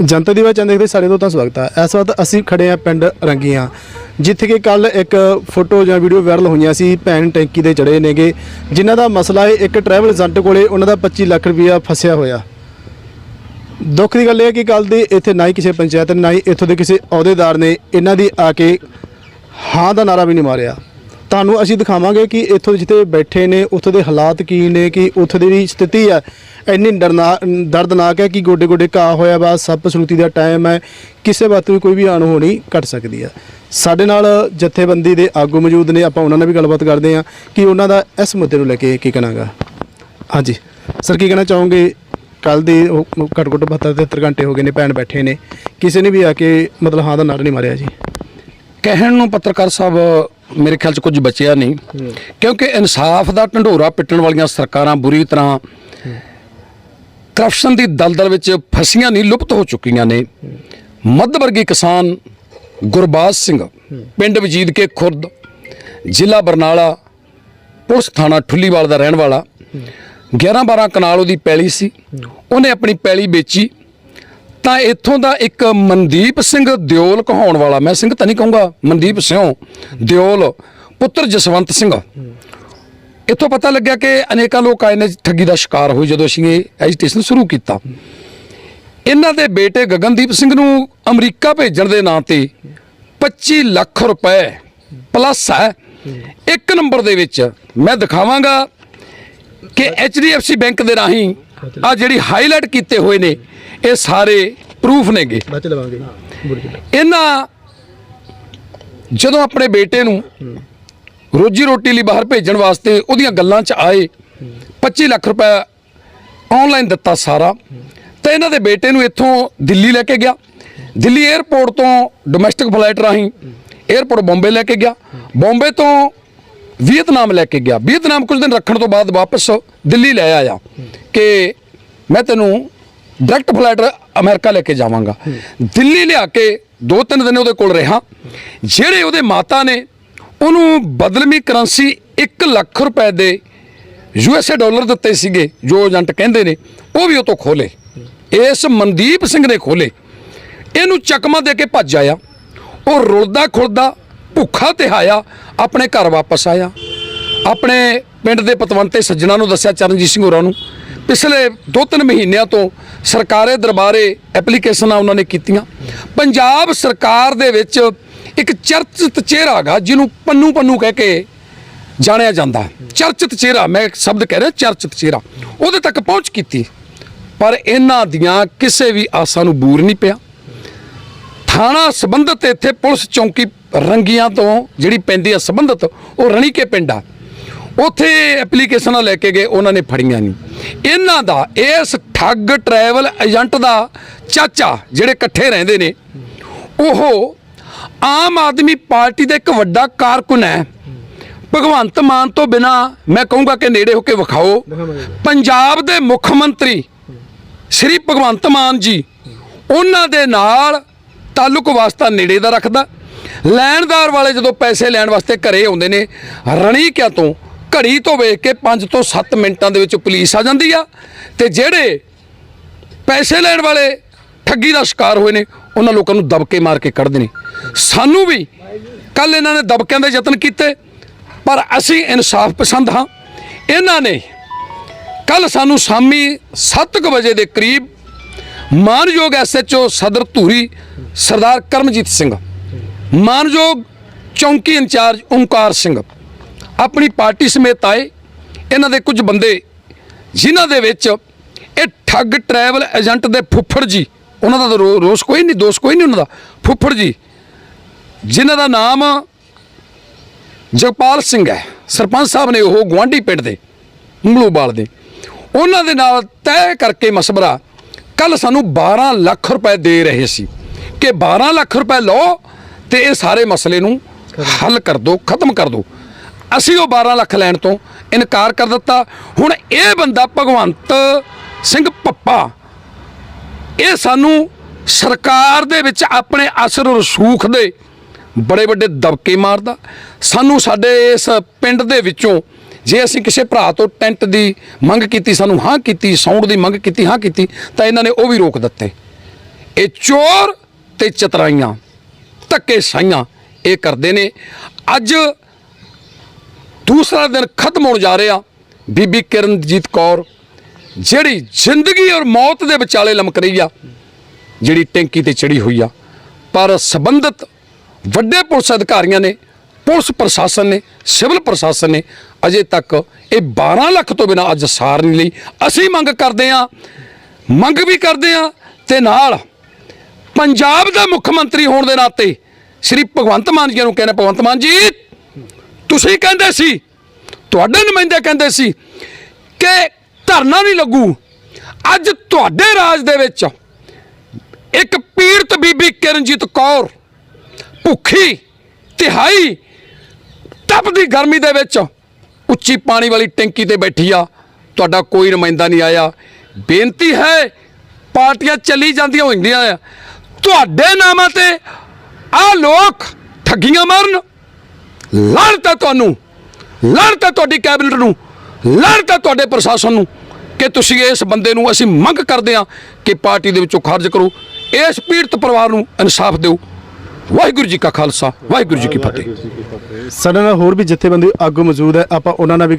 ਜਨਤਾ ਦੀ ਵਾਚਨ ਦੇਖਦੇ ਸਾਰੇ ਦੋਸਤਾਂ ਦਾ ਸਵਾਗਤ ਹੈ ਇਸ ਵਕਤ ਅਸੀਂ ਖੜੇ ਹਾਂ ਪਿੰਡ ਰੰਗੀਆਂ ਜਿੱਥੇ ਕਿ ਕੱਲ ਇੱਕ ਫੋਟੋ ਜਾਂ ਵੀਡੀਓ ਵਾਇਰਲ ਹੋਈਆਂ ਸੀ, ਭੈਣ ਟੈਂਕੀ ਤੇ ਚੜੇ ਨੇਗੇ। ਜਿਨ੍ਹਾਂ ਦਾ ਮਸਲਾ ਹੈ ਇੱਕ ਟਰੈਵਲ ਏਜੰਟ ਕੋਲੇ ਉਹਨਾਂ ਦਾ 25 ਲੱਖ ਰੁਪਇਆ ਫਸਿਆ ਹੋਇਆ। ਦੁੱਖ ਦੀ ਗੱਲ ਇਹ ਹੈ ਕਿ ਕੱਲ ਦੇ ਇੱਥੇ ਨਾ ਹੀ ਕਿਸੇ ਪੰਚਾਇਤ ਨੇ, ਨਾ ਹੀ ਇੱਥੋਂ ਦੇ ਕਿਸੇ ਅਹੁਦੇਦਾਰ ਨੇ ਇਹਨਾਂ ਦੀ ਆ ਕੇ ਹਾਂ ਦਾ ਨਾਰਾ ਵੀ ਨਹੀਂ ਮਾਰਿਆ। ਤੁਹਾਨੂੰ ਅਸੀਂ ਦਿਖਾਵਾਂਗੇ ਕਿ ਇੱਥੋਂ ਜਿੱਥੇ ਬੈਠੇ ਨੇ, ਉੱਥੋਂ ਦੇ ਹਾਲਾਤ ਕੀ ਨੇ, ਕਿ ਉੱਥੋਂ ਦੀ ਸਥਿਤੀ ਹੈ। ਇੰਨੀ ਡਰਨਾ, ਦਰਦਨਾਕ ਹੈ ਕਿ ਗੋਡੇ ਗੋਡੇ ਘਾਹ ਹੋਇਆ ਵਾ, ਸੱਪ ਸਲੂਤੀ ਦਾ ਟਾਈਮ ਹੈ। ਕਿਸੇ ਬਾਤ ਵੀ ਕੋਈ ਵੀ ਅਣਹੋਣੀ ਘਟ ਸਕਦੀ ਹੈ। ਸਾਡੇ ਨਾਲ ਜਥੇਬੰਦੀ ਦੇ ਆਗੂ ਮੌਜੂਦ ਨੇ, ਆਪਾਂ ਉਹਨਾਂ ਨਾਲ ਵੀ ਗੱਲਬਾਤ ਕਰਦੇ ਹਾਂ ਕਿ ਉਹਨਾਂ ਦਾ ਇਸ ਮੁੱਦੇ ਨੂੰ ਲੈ ਕੇ ਕੀ ਕਹਿਣਾਗਾ। ਹਾਂਜੀ। ਸਰ, ਕੀ ਕਹਿਣਾ ਚਾਹੋਗੇ? ਕੱਲ ਦੇ ਘੱਟ ਘੱਟ 72 73 ਘੰਟੇ ਹੋ ਗਏ ਨੇ, ਭੈਣ ਬੈਠੇ ਨੇ। ਕਿਸੇ ਨੇ ਵੀ ਆ ਕੇ ਮਤਲਬ ਹਾਂ ਦਾ ਨਾਰਾ ਨਹੀਂ ਮਾਰਿਆ ਜੀ? ਕਹਿਣ ਨੂੰ ਪੱਤਰਕਾਰ ਸਾਹਿਬ ਮੇਰੇ ਖਿਆਲ 'ਚ ਕੁਝ ਬਚਿਆ ਨਹੀਂ। ਕਿਉਂਕਿ ਇਨਸਾਫ ਦਾ ਢੰਡੋਰਾ ਪਿੱਟਣ ਵਾਲੀਆਂ ਸਰਕਾਰਾਂ ਬੁਰੀ ਤਰ੍ਹਾਂ ਕਰਪਸ਼ਨ ਦੀ ਦਲਦਲ ਵਿੱਚ ਫਸੀਆਂ ਨਹੀਂ ਲੁਪਤ ਹੋ ਚੁੱਕੀਆਂ ਨੇ। ਮੱਧ ਵਰਗੀ ਕਿਸਾਨ ਗੁਰਬਾਜ ਸਿੰਘ, ਪਿੰਡ ਵਜੀਦ ਕੇ ਖੁਰਦ, ਜ਼ਿਲ੍ਹਾ ਬਰਨਾਲਾ, ਪੁਲਿਸ ਥਾਣਾ ਠੁੱਲੀਵਾਲ ਦਾ ਰਹਿਣ ਵਾਲਾ। 11 12 ਕਨਾਲ ਉਹਦੀ ਪੈਲੀ ਸੀ। ਉਹਨੇ ਆਪਣੀ ਪੈਲੀ ਵੇਚੀ। ਤਾਂ ਇੱਥੋਂ ਦਾ ਇੱਕ ਮਨਦੀਪ ਸਿੰਘ ਦਿਓਲ ਕਹਾਉਣ ਵਾਲਾ, ਮੈਂ ਸਿੰਘ ਤਾਂ ਨਹੀਂ ਕਹੂੰਗਾ, ਮਨਦੀਪ ਸਿੰਘ ਦਿਓਲ, ਪੁੱਤਰ ਜਸਵੰਤ ਸਿੰਘ। ਇੱਥੋਂ ਪਤਾ ਲੱਗਿਆ ਕਿ ਅਨੇਕਾਂ ਲੋਕ ਆਏ ਨੇ, ਠੱਗੀ ਦਾ ਸ਼ਿਕਾਰ ਹੋਏ ਜਦੋਂ ਅਸੀਂ ਇਹ ਐਜੀਟੇਸ਼ਨ ਸ਼ੁਰੂ ਕੀਤਾ। ਇਹਨਾਂ ਦੇ ਬੇਟੇ ਗਗਨਦੀਪ ਸਿੰਘ ਨੂੰ ਅਮਰੀਕਾ ਭੇਜਣ ਦੇ ਨਾਂ ਤੇ 25 ਲੱਖ ਰੁਪਏ ਪਲੱਸ ਹੈ। ਇੱਕ ਨੰਬਰ ਦੇ ਵਿੱਚ ਮੈਂ ਦਿਖਾਵਾਂਗਾ ਕਿ HDFC ਬੈਂਕ ਦੇ ਰਾਹੀਂ ਆ ਜਿਹੜੀ ਹਾਈਲਾਈਟ ਕੀਤੇ ਹੋਏ ਨੇ ਇਹ ਸਾਰੇ ਪ੍ਰੂਫ ਨੇਗੇ। ਬਾਅਦ ਚ ਲਵਾਂਗੇ ਇਹਨਾਂ ਜਦੋਂ ਆਪਣੇ ਬੇਟੇ ਨੂੰ ਰੋਜੀ ਰੋਟੀ ਲਈ ਬਾਹਰ ਭੇਜਣ ਵਾਸਤੇ ਉਹਦੀਆਂ ਗੱਲਾਂ 'ਚ ਆਏ 25 ਲੱਖ ਰੁਪਏ ਆਨਲਾਈਨ ਦਿੱਤਾ ਸਾਰਾ। ਤਾਂ ਇਹਨਾਂ ਦੇ ਬੇਟੇ ਨੂੰ ਇੱਥੋਂ ਦਿੱਲੀ ਲੈ ਕੇ ਗਿਆ। ਦਿੱਲੀ 에ਅਰਪੋਰਟ ਤੋਂ ਡੋਮੈਸਟਿਕ ਫਲਾਈਟ ਰਾਹੀਂ 에ਅਰਪੋਰਟ ਬੰਬੇ ਲੈ ਕੇ ਗਿਆ। ਬੰਬੇ ਤੋਂ ਵੀਅਤਨਾਮ ਲੈ ਕੇ ਗਿਆ। ਵੀਅਤਨਾਮ ਕੁਝ ਦਿਨ ਰੱਖਣ ਤੋਂ ਬਾਅਦ ਵਾਪਸ ਦਿੱਲੀ ਲੈ ਆਇਆ ਕਿ ਮੈਂ ਤੈਨੂੰ ਡਾਇਰੈਕਟ ਫਲਾਈਟ ਅਮਰੀਕਾ ਲੈ ਕੇ ਜਾਵਾਂਗਾ। ਦਿੱਲੀ ਲਿਆ ਕੇ ਦੋ ਤਿੰਨ ਦਿਨ ਉਹਦੇ ਕੋਲ ਰਿਹਾ। ਜਿਹੜੇ ਉਹਦੇ ਮਾਤਾ ਨੇ, ਉਹਨੂੰ ਬਦਲਵੀਂ ਕਰੰਸੀ 1 ਲੱਖ ਰੁਪਏ ਦੇ ਯੂਐਸਏ ਡਾਲਰ ਦਿੱਤੇ ਸੀਗੇ, ਜੋ ਏਜੰਟ ਕਹਿੰਦੇ ਨੇ, ਉਹ ਵੀ ਉਹ ਤੋਂ ਖੋਲੇ। ਇਸ ਮਨਦੀਪ ਸਿੰਘ ਨੇ ਖੋਲੇ। ਇਹਨੂੰ ਚਕਮਾ ਦੇ ਕੇ ਭੱਜ ਆਇਆ। ਉਹ ਰੁਲਦਾ ਖੁਲਦਾ ਭੁੱਖਾ ਤੇ ਆਇਆ ਆਪਣੇ ਘਰ ਵਾਪਸ ਆਇਆ। ਆਪਣੇ ਪਿੰਡ ਦੇ ਪਤਵੰਤੇ ਸੱਜਣਾ ਨੂੰ ਦੱਸਿਆ ਚਰਨਜੀਤ ਸਿੰਘ ਹੋਰਾਂ ਨੂੰ, ਪਿਛਲੇ 2-3 ਮਹੀਨਿਆਂ ਤੋਂ ਸਰਕਾਰੇ ਦਰਬਾਰੇ ਐਪਲੀਕੇਸ਼ਨਾਂ ਉਹਨਾਂ ਨੇ ਕੀਤੀਆਂ। ਪੰਜਾਬ ਸਰਕਾਰ ਦੇ ਵਿੱਚ ਇੱਕ ਚਰਚਿਤ ਚਿਹਰਾ ਹੈਗਾ, ਜਿਹਨੂੰ ਪੰਨੂ ਪੰਨੂ ਕਹਿ ਕੇ ਜਾਣਿਆ ਜਾਂਦਾ। ਚਰਚਿਤ ਚਿਹਰਾ, ਮੈਂ ਇੱਕ ਸ਼ਬਦ ਕਹਿ ਰਿਹਾ, ਚਰਚਿਤ ਚਿਹਰਾ। ਉਹਦੇ ਤੱਕ ਪਹੁੰਚ ਕੀਤੀ। ਪਰ ਇਹਨਾਂ ਦੀਆਂ ਕਿਸੇ ਵੀ ਆਸਾਂ ਨੂੰ ਬੂਰ ਨਹੀਂ ਪਿਆ। ਥਾਣਾ ਸੰਬੰਧਤ ਇੱਥੇ ਪੁਲਿਸ ਚੌਂਕੀ ਰੰਗੀਆਂ ਤੋਂ ਜਿਹੜੀ ਪੈਂਦੀ ਆ ਸੰਬੰਧਤ, ਉਹ ਰਣੀਕੇ ਪਿੰਡ ਆ। ਉੱਥੇ ਐਪਲੀਕੇਸ਼ਨਾਂ ਲੈ ਕੇ ਗਏ, ਉਹਨਾਂ ਨੇ ਫੜੀਆਂ ਨਹੀਂ। ਇਹਨਾਂ ਦਾ, ਇਸ ਠੱਗ ਟਰੈਵਲ ਏਜੰਟ ਦਾ ਚਾਚਾ ਜਿਹੜੇ ਇਕੱਠੇ ਰਹਿੰਦੇ ਨੇ, ਉਹ ਆਮ ਆਦਮੀ ਪਾਰਟੀ ਦਾ ਇੱਕ ਵੱਡਾ ਕਾਰਕੁਨ ਹੈ। ਭਗਵੰਤ ਮਾਨ ਤੋਂ ਬਿਨਾ ਮੈਂ ਕਹੂੰਗਾ ਕਿ ਨੇੜੇ ਹੋ ਕੇ ਵਿਖਾਓ। ਪੰਜਾਬ ਦੇ ਮੁੱਖ ਮੰਤਰੀ ਸ਼੍ਰੀ ਭਗਵੰਤ ਮਾਨ ਜੀ, ਉਹਨਾਂ ਦੇ ਨਾਲ ਤਾਲੁਕ ਵਾਸਤਾ ਨੇੜੇ ਦਾ ਰੱਖਦਾ। ਲੈਣਦਾਰ ਵਾਲੇ ਜਦੋਂ ਪੈਸੇ ਲੈਣ ਵਾਸਤੇ ਘਰੇ ਆਉਂਦੇ ਨੇ ਰਣੀਕਿਆਂ ਤੋਂ? ਘੜੀ ਤੋਂ ਵੇਖ ਕੇ 5 ਤੋਂ 7 ਮਿੰਟਾਂ ਦੇ ਵਿੱਚ ਪੁਲਿਸ ਆ ਜਾਂਦੀ ਆ, ਤੇ ਜਿਹੜੇ ਪੈਸੇ ਲੈਣ ਵਾਲੇ ਠੱਗੀ ਦਾ ਸ਼ਿਕਾਰ ਹੋਏ ਨੇ, ਉਹਨਾਂ ਲੋਕਾਂ ਨੂੰ ਦਬਕੇ ਮਾਰ ਕੇ ਕੱਢਦੇ ਨੇ। ਸਾਨੂੰ ਵੀ ਕੱਲ ਇਹਨਾਂ ਨੇ ਦਬਕਿਆਂ ਦੇ ਯਤਨ ਕੀਤੇ, ਪਰ ਅਸੀਂ ਇਨਸਾਫ ਪਸੰਦ ਹਾਂ। ਇਹਨਾਂ ਨੇ ਕੱਲ ਸਾਨੂੰ ਸ਼ਾਮੀ 7:00 ਵਜੇ ਦੇ ਕਰੀਬ ਮਾਨਯੋਗ ਐਸਐਚਓ ਸਦਰ ਧੂਰੀ ਸਰਦਾਰ ਕਰਮਜੀਤ ਸਿੰਘ ਮਾਨਯੋਗ ਚੌਂਕੀ ਇੰਚਾਰਜ ਓਮਕਾਰ ਸਿੰਘ ਆਪਣੀ ਪਾਰਟੀ ਸਮੇਤ ਆਏ, ਇਹਨਾਂ ਦੇ ਕੁਝ ਬੰਦੇ ਜਿਨ੍ਹਾਂ ਦੇ ਵਿੱਚ ਇਹ ਠੱਗ ਟਰੈਵਲ ਏਜੰਟ ਦੇ ਫੁੱਫੜ ਜੀ, ਉਹਨਾਂ ਦਾ ਤਾਂ ਰੋ- ਰੋਸ ਕੋਈ ਨਹੀਂ, ਦੋਸ਼ ਕੋਈ ਨਹੀਂ ਉਹਨਾਂ ਦਾ, ਫੁੱਫੜ ਜੀ, ਜਿਨ੍ਹਾਂ ਦਾ ਨਾਮ ਜਗਪਾਲ ਸਿੰਘ ਹੈ, ਸਰਪੰਚ ਸਾਹਿਬ ਨੇ ਉਹ ਗਵਾਂਢੀ ਪਿੰਡ ਦੇ ਉਂਗਲੂਬਾਲ ਦੇ, ਉਹਨਾਂ ਦੇ ਨਾਲ ਤੈਅ ਕਰਕੇ ਮਸਬਰਾ ਕੱਲ ਸਾਨੂੰ 12 ਲੱਖ ਰੁਪਏ ਦੇ ਰਹੇ ਸੀ, ਕਿ 12 ਲੱਖ ਰੁਪਏ ਲਓ ਤੇ ਇਹ ਸਾਰੇ ਮਸਲੇ ਨੂੰ ਹੱਲ ਕਰ ਦਿਓ ਖਤਮ ਕਰ ਦਿਓ ਅਸੀਂ ਉਹ 12 ਲੱਖ ਲੈਣ ਤੋਂ ਇਨਕਾਰ ਕਰ ਦਿੱਤਾ। ਹੁਣ ਇਹ ਬੰਦਾ ਭਗਵੰਤ ਸਿੰਘ ਪੱਪਾ ਇਹ ਸਾਨੂੰ ਸਰਕਾਰ ਦੇ ਵਿੱਚ ਆਪਣੇ ਅਸਰ ਰਸੂਖ ਦੇ ਬੜੇ ਵੱਡੇ ਦਬਕੇ ਮਾਰਦਾ। ਸਾਨੂੰ ਸਾਡੇ ਇਸ ਪਿੰਡ ਦੇ ਵਿੱਚੋਂ ਜੇ ਅਸੀਂ ਕਿਸੇ ਭਰਾ ਤੋਂ ਟੈਂਟ ਦੀ ਮੰਗ ਕੀਤੀ ਸਾਨੂੰ ਹਾਂ ਕੀਤੀ ਸਾਊਂਡ ਦੀ ਮੰਗ ਕੀਤੀ ਹਾਂ ਕੀਤੀ ਤਾਂ ਇਹਨਾਂ ਨੇ ਉਹ ਵੀ ਰੋਕ ਦਿੱਤੇ। ਇਹ ਚੋਰ ਤੇ ਚਤਰਾਈਆਂ। ਧੱਕੇ ਸਾਈਆਂ। ਇਹ ਕਰਦੇ ਨੇ। ਅੱਜ ਦੂਸਰਾ ਦਿਨ ਖਤਮ ਹੋਣ ਜਾ ਰਿਹਾ। ਬੀਬੀ ਕਿਰਨਜੀਤ ਕੌਰ, ਜਿਹੜੀ ਜ਼ਿੰਦਗੀ ਔਰ ਮੌਤ ਦੇ ਵਿਚਾਲੇ ਲਮਕ ਰਹੀ ਆ, ਜਿਹੜੀ ਟੈਂਕੀ ਤੇ ਚੜੀ ਹੋਈ ਆ। ਪਰ ਸੰਬੰਧਿਤ ਵੱਡੇ ਪੁਲਿਸ ਅਧਿਕਾਰੀਆਂ ਨੇ, ਪੁਲਿਸ ਪ੍ਰਸ਼ਾਸਨ ਨੇ, ਸਿਵਲ ਪ੍ਰਸ਼ਾਸਨ ਨੇ ਅਜੇ ਤੱਕ ਇਹ 12 ਲੱਖ ਤੋਂ ਬਿਨਾਂ ਅੱਜ ਸਾਰ ਨਹੀਂ ਲਈ। ਅਸੀਂ ਮੰਗ ਕਰਦੇ ਆ ਮੰਗ ਵੀ ਕਰਦੇ ਆ ਤੇ ਨਾਲ ਪੰਜਾਬ ਦਾ ਮੁੱਖ ਮੰਤਰੀ ਹੋਣ ਦੇ ਨਾਤੇ ਸ੍ਰੀ ਭਗਵੰਤ ਮਾਨ ਜੀ ਨੂੰ ਕਹਿੰਦੇ, ਭਗਵੰਤ ਮਾਨ ਜੀ, ਤੁਸੀਂ ਕਹਿੰਦੇ ਸੀ, ਤੁਹਾਡੇ ਨੁਮਾਇੰਦੇ ਕਹਿੰਦੇ ਸੀ ਕਿ ਧਰਨਾ ਨਹੀਂ ਲੱਗੂ। ਅੱਜ ਤੁਹਾਡੇ ਰਾਜ ਦੇ ਵਿੱਚ ਇੱਕ ਪੀੜਤ ਬੀਬੀ ਕਿਰਨਜੀਤ ਕੌਰ ਭੁੱਖੀ, ਤਿਹਾਈ, ਤਪਦੀ ਗਰਮੀ ਦੇ ਵਿੱਚ ਉੱਚੀ ਪਾਣੀ ਵਾਲੀ ਟੈਂਕੀ ਤੇ ਬੈਠੀ ਆ। ਤੁਹਾਡਾ ਕੋਈ ਨੁਮਾਇੰਦਾ ਨਹੀਂ ਆਇਆ। ਬੇਨਤੀ ਹੈ, ਪਾਰਟੀਆਂ ਚੱਲੀ ਜਾਂਦੀਆਂ ਹੁੰਦੀਆਂ ਆ। ਤੁਹਾਡੇ ਨਾਮਾਂ ਤੇ ਆ ਲੋਕ ਠੱਗੀਆਂ ਮਾਰਨ। ਲੜਤ ਹੈ ਤੁਹਾਨੂੰ ਲੜਤ ਹੈ ਤੁਹਾਡੀ ਕੈਬਨਿਟ ਨੂੰ ਲੜਤ ਹੈ ਤੁਹਾਡੇ ਪ੍ਰਸ਼ਾਸਨ ਨੂੰ ਕਿ ਤੁਸੀਂ ਇਸ ਬੰਦੇ ਨੂੰ ਅਸੀਂ ਮੰਗ ਕਰਦੇ ਹਾਂ ਕਿ ਪਾਰਟੀ ਦੇ ਵਿੱਚੋਂ ਖਾਰਜ ਕਰੋ। ਇਸ ਪੀੜਤ ਪਰਿਵਾਰ ਨੂੰ ਇਨਸਾਫ ਦਿਓ। ਵਾਹਿਗੁਰੂ ਜੀ ਕਾ ਖਾਲਸਾ, ਵਾਹਿਗੁਰੂ ਜੀ ਕੀ ਫਤਿਹ। ਸਾਡੇ ਨਾਲ ਹੋਰ ਵੀ ਜਥੇਬੰਦੀ ਆਗੂ ਮੌਜੂਦ ਹੈ। ਆਪਾਂ ਉਹਨਾਂ ਨਾਲ ਵੀ